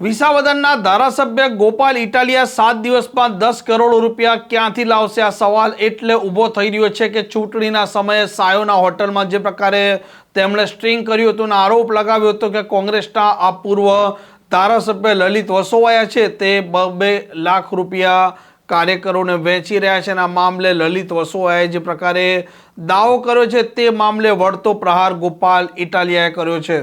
વિસાવદનના ધારાસભ્ય ગોપાલ ઇટાલિયા સાત દિવસમાં દસ કરોડ રૂપિયા ક્યાંથી લાવશે? આ સવાલ એટલે ઊભો થઈ રહ્યો છે કે ચૂંટણીના સમયે સાયોના હોટલમાં જે પ્રકારે તેમણે સ્ટ્રિંગ કર્યું હતું અને આરોપ લગાવ્યો હતો કે કોંગ્રેસના આ પૂર્વ ધારાસભ્ય લલિત વસોવાયા છે, તે બે લાખ રૂપિયા કાર્યકરોને વહેંચી રહ્યા છે અને આ મામલે લલિત વસોવાએ જે પ્રકારે દાવો કર્યો છે, તે મામલે વળતો પ્રહાર ગોપાલ ઇટાલિયાએ કર્યો છે.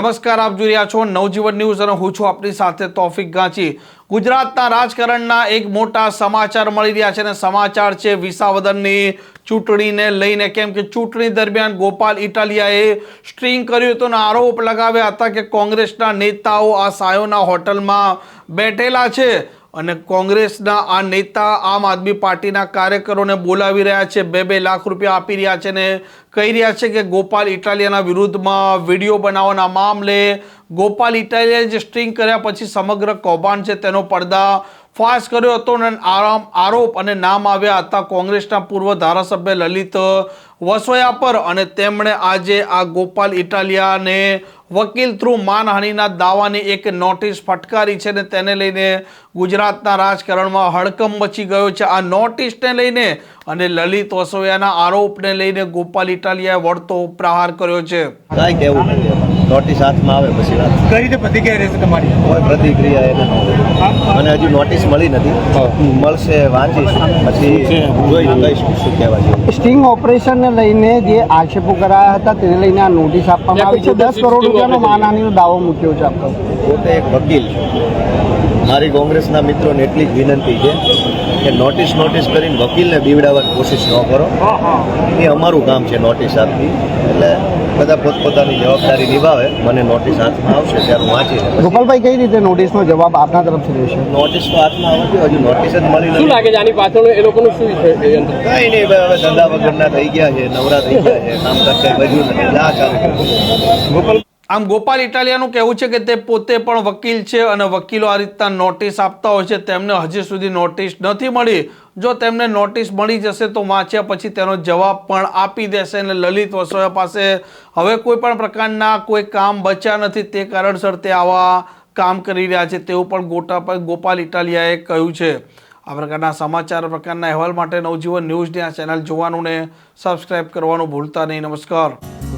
નમસ્કાર, આપ જોઈ રહ્યા છો નવજીવન ન્યૂઝ અને હું છું આપની સાથે તોફિક ગાંચી. ગુજરાતના રાજકારણના એક મોટા સમાચાર મળી રહ્યા છે અને સમાચાર છે વિસાવદનની ચૂંટણીને લઈને. કેમ કે ચૂંટણી દરમિયાન ગોપાલ ઇટાલિયાએ સ્ટ્રિંગ કર્યું હતું અને આરોપ લગાવ્યા હતા કે કોંગ્રેસના નેતાઓ આ સાયોના હોટલમાં બેઠેલા છે. અને કોંગ્રેસના આ નેતા આમ આદમી પાર્ટીના કાર્યકરોને બોલાવી રહ્યા છે, બે બે લાખ રૂપિયા આપી રહ્યા છે ને કહી રહ્યા છે કે ગોપાલ ઇટાલિયાના વિરુદ્ધમાં વીડિયો બનાવવાના મામલે ગોપાલ ઇટાલિયાએ જે સ્ટ્રિંગ કર્યા પછી સમગ્ર કૌભાંડ છે તેનો પડદા ફાશ કર્યો હતો અને આરામ, આરોપ અને નામ આવ્યા હતા કોંગ્રેસના પૂર્વ ધારાસભ્ય લલિત વસોયા પર અને તેમણે આજે આ ગોપાલ ઇટાલિયાને વકીલ થ્રુ માનહાનિના દાવાની એક નોટિસ ફટકારી છે ને તેને લઈને ગુજરાતના રાજકારણમાં હડકંપ મચી ગયો છે. આ નોટિસને લઈને અને લલિત વસોયાના આરોપને લઈને ગોપાલ ઇટાલિયાએ વળતો પ્રહાર કર્યો છે. કાંઈ કહેવું નોટિસ હાથમાં આવે પછી વાત. કઈ રીતે પ્રતિક્રિયા રહેશે તમારી? કોઈ પ્રતિક્રિયા એને મને હજુ નોટિસ મળી નથી. મળશે વાંચીશ. પછી જોઈને કહીશું શું કહેવા જેવું. સ્ટિંગ ઓપરેશનને લઈને જે આક્ષેપો કરાયા હતા તેને લઈને આ નોટિસ આપવામાં આવી છે. દસ કરોડ રૂપિયાનો માનહાનીનો દાવો મૂક્યો છે આપણે પોતે એક વકીલ છું. મારી કોંગ્રેસના મિત્રોને એટલી જ વિનંતી છે કે નોટિસ નોટિસ કરીને વકીલને બીવડાવવાની કોશિશ ન કરો. એ અમારું કામ છે નોટિસ આપવી. એટલે બધા પોતપોતાની જવાબદારી નિભાવે. મને નોટિસ હાથમાં આવશે ત્યારે હું વાંચી ગોપાલભાઈ કઈ રીતે નોટિસનો જવાબ આપના તરફથી રહેશે? નોટિસ તો હાથમાં આવતી હજુ નોટિસ જ મળી શું લાગે છે આની પાછળ એ લોકોનું શું છે કઈ નહીં હવે ધંધા વગરના થઈ ગયા છે નવરા થઈ ગયા છે કામ કરતા બધું નથી. લા ચાલુ. આમ ગોપાલ ઇટાલિયાનું કહેવું છે કે તે પોતે પણ વકીલ છે અને વકીલો આ રીતના નોટિસ આપતા હોય છે. તેમને હજી સુધી નોટિસ નથી મળી. જો તેમને નોટિસ મળી જશે તો વાંચ્યા પછી તેનો જવાબ પણ આપી દેશે અને લલિત વસોયા પાસે હવે કોઈ પણ પ્રકારના કોઈ કામ બચ્યા નથી. તે કારણસર તે આવા કામ કરી રહ્યા છે તેવું પણ ગોટા ગોપાલ ઇટાલિયાએ કહ્યું છે. આ પ્રકારના સમાચાર પ્રકારના અહેવાલ માટે નવજીવન ન્યૂઝની આ ચેનલ જોવાનું ને સબસ્ક્રાઇબ કરવાનું ભૂલતા નહીં. નમસ્કાર.